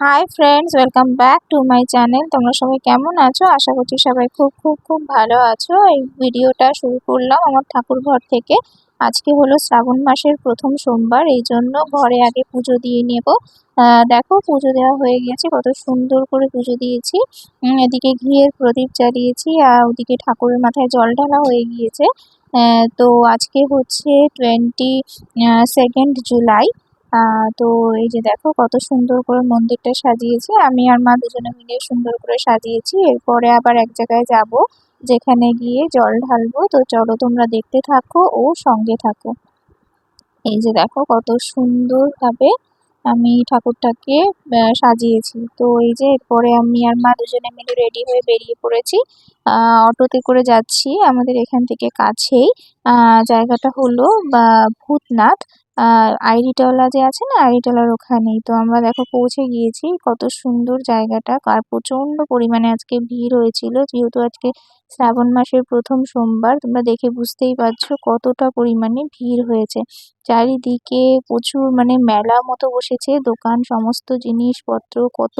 Hi friends welcome back to my channel তোমরা সবাই কেমন আছো? আশা করছি সবাই খুব খুব খুব ভালো আছো। এই ভিডিওটা শুরু করলাম আমার ঠাকুর ঘর থেকে। আজকে হলো শ্রাবণ মাসের প্রথম সোমবার, এই জন্য ঘরে আগে পুজো দিয়ে নেব। দেখো পুজো দেওয়া হয়ে গেছে, কত সুন্দর করে পুজো দিয়েছি। এদিকে ঘিয়ের প্রদীপ জ্বালিয়েছি, আর ওদিকে ঠাকুরের মাথায় জল ঢালা হয়ে গিয়েছে। তো আজকে হচ্ছে টোয়েন্টি সেকেন্ড জুলাই তো এই যে দেখো কত সুন্দর করে মন্দিরটা সাজিয়েছে। আমি আর মা দুজনে মিলে সুন্দর করে সাজিয়েছি। এরপরে আবার এক জায়গায় যাব, যেখানে গিয়ে জল ঢালবো। তো চলো তোমরা দেখতে থাকো ও সঙ্গে থাকো। এই যে দেখো কত সুন্দরভাবে আমি ঠাকুরটাকে সাজিয়েছি। তো এই যে এরপরে আমি আর মা দুজনে মিলে রেডি হয়ে বেরিয়ে পড়েছি। অটোতে করে যাচ্ছি। আমাদের এখান থেকে কাছেই। জায়গাটা হলো, বা, ভূতনাথ। আইরিটোলা যে আছে না, আইরিটোলার ওখানেই। তো আমরা দেখো পৌঁছে গিয়েছি। কত সুন্দর জায়গাটা। আর প্রচণ্ড পরিমাণে আজকে ভিড় হয়েছিল। যেহেতু আজকে শ্রাবণ মাসের প্রথম সোমবার, তোমরা দেখে বুঝতেই পারছ কতটা পরিমাণে ভিড় হয়েছে। চারিদিকে প্রচুর মানে মেলা মতো বসেছে। দোকান, সমস্ত জিনিসপত্র, কত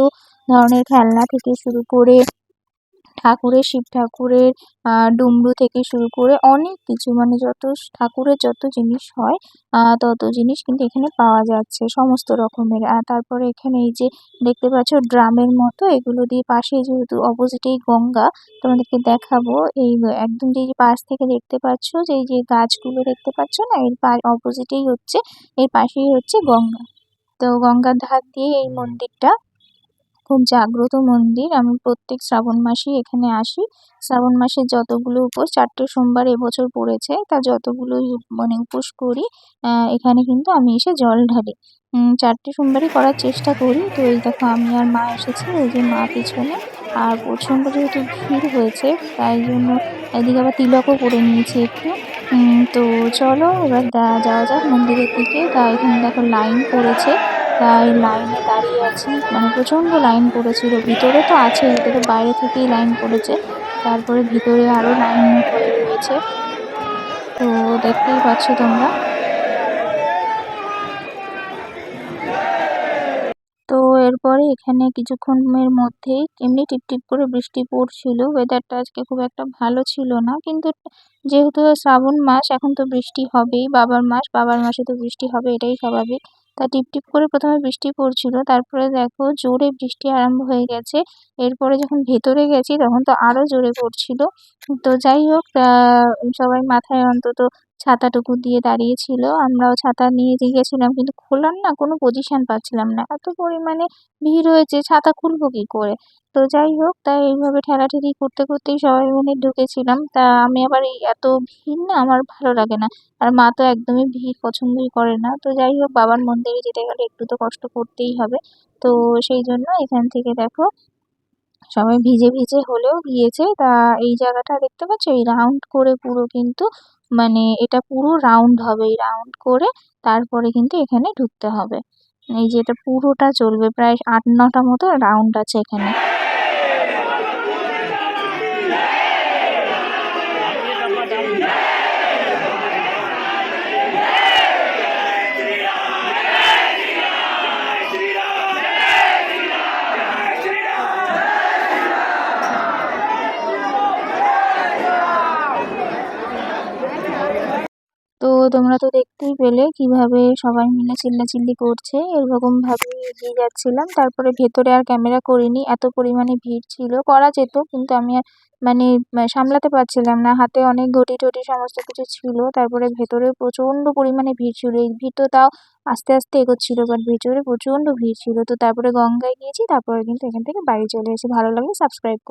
ধরনের খেলনা থেকে শুরু করে ঠাকুরের শিব ঠাকুরের ডুমরু থেকে শুরু করে অনেক কিছু মানে যত ঠাকুরের যত জিনিস হয় তত জিনিস কিন্তু এখানে পাওয়া যাচ্ছে সমস্ত রকমের। আর তারপরে এখানে এই যে দেখতে পাচ্ছ ড্রামের মতো এগুলো দিয়ে পাশে যেহেতু অপোজিটেই গঙ্গা তোমাদেরকে দেখাবো। এই একদম যে পাশ থেকে দেখতে পাচ্ছ যে এই যে গাছগুলো দেখতে পাচ্ছ না এর অপোজিটেই হচ্ছে এর পাশেই হচ্ছে গঙ্গা। তো গঙ্গার ধার দিয়ে এই মন্দিরটা খুব জাগ্রত মন্দির। আমি প্রত্যেক শ্রাবণ মাসেই এখানে আসি। শ্রাবণ মাসে যতগুলো উপোস, চারটে সোমবার এবছর পড়েছে, তা যতগুলো মানে উপোস করি এখানে কিন্তু আমি এসে জল ঢালি। চারটে সোমবারই করার চেষ্টা করি। তো এই দেখো, আমি আর মা এসেছি ওই যে মা পিছনে। আর প্রচণ্ড যেহেতু ভিড় হয়েছে, তাই জন্য এদিকে আবার তিলকও করে নিয়েছি একটু। তো চলো, এবার যাওয়া যাক মন্দিরের দিকে। তা এখানে দেখো লাইন পড়েছে। তাই লাইনে দাঁড়িয়ে আছি। মানে প্রচণ্ড লাইন পড়েছিল। ভিতরে তো আছে, ভিতরে বাইরে থেকেই লাইন পড়েছে। তারপরে ভিতরে আরও লাইন হয়ে রয়েছে। তো দেখতেই পাচ্ছ তোমরা। তো এরপরে এখানে কিছুক্ষণের মধ্যেই এমনি টিপটিপ করে বৃষ্টি পড়ছিল। ওয়েদারটা আজকে খুব একটা ভালো ছিল না। কিন্তু যেহেতু শ্রাবণ মাস, এখন তো বৃষ্টি হবেই। বাবার মাস, বাবার মাসে তো বৃষ্টি হবে, এটাই স্বাভাবিক। তা টিপ টিপ করে প্রথমে বৃষ্টি পড়ছিল, তারপরে দেখো জোরে বৃষ্টি আরম্ভ হয়ে গেছে। এরপরে যখন ভেতরে গেছি তখন তো আরও জোরে পড়ছিল। তো যাই হোক সবাই মাথায় অন্তত ছাতাটুকু দিয়ে দাঁড়িয়েছিল। আমরাও ছাতা নিয়ে গেছিলাম কিন্তু খোলার না, কোনো পজিশন পাচ্ছিলাম না। এত পরিমাণে ভিড় হয়েছে, ছাতা খুলবো কী করে? তো যাই হোক, তাই এইভাবে ঠেলাঠেলি করতে করতেই সবাই মিলে ঢুকেছিলাম। তা আমি আবার এত ভিড় না, আমার ভালো লাগে না। আর মা তো একদমই ভিড় পছন্দই করে না। তো যাই হোক, বাবার মন্দিরে যেতে গেলে একটু তো কষ্ট করতেই হবে। তো সেই জন্য এখান থেকে দেখো সবাই ভিজে ভিজে হলেও গিয়েছে। তা এই জায়গাটা দেখতে পাচ্ছ? এই রাউন্ড করে পুরো কিন্তু মানে এটা পুরো রাউন্ড হবে। এই রাউন্ড করে তারপরে কিন্তু এখানে ঢুকতে হবে। এই যে এটা পুরোটা চলবে। প্রায় আট নটা মতো রাউন্ড আছে এখানে তো তোমরা তো দেখতেই পেলে কীভাবে সবাই মিলে চিল্লাচিল্লি করছে। এরকমভাবে এগিয়ে যাচ্ছিলাম। তারপরে ভেতরে আর ক্যামেরা করিনি। এত পরিমাণে ভিড় ছিল। করা যেত, কিন্তু আমি মানে সামলাতে পারছিলাম না। হাতে অনেক ঘটি টটি সমস্ত কিছু ছিল। তারপরে ভেতরে প্রচণ্ড পরিমাণে ভিড় ছিল। এই ভিড় তো তাও আস্তে আস্তে এগোচ্ছিলো বাট ভেতরে প্রচণ্ড ভিড় ছিল। তো তারপরে গঙ্গায় গিয়েছি। তারপরে কিন্তু এখান থেকে বাড়ি চলে এসে ভালো লাগলে সাবস্ক্রাইব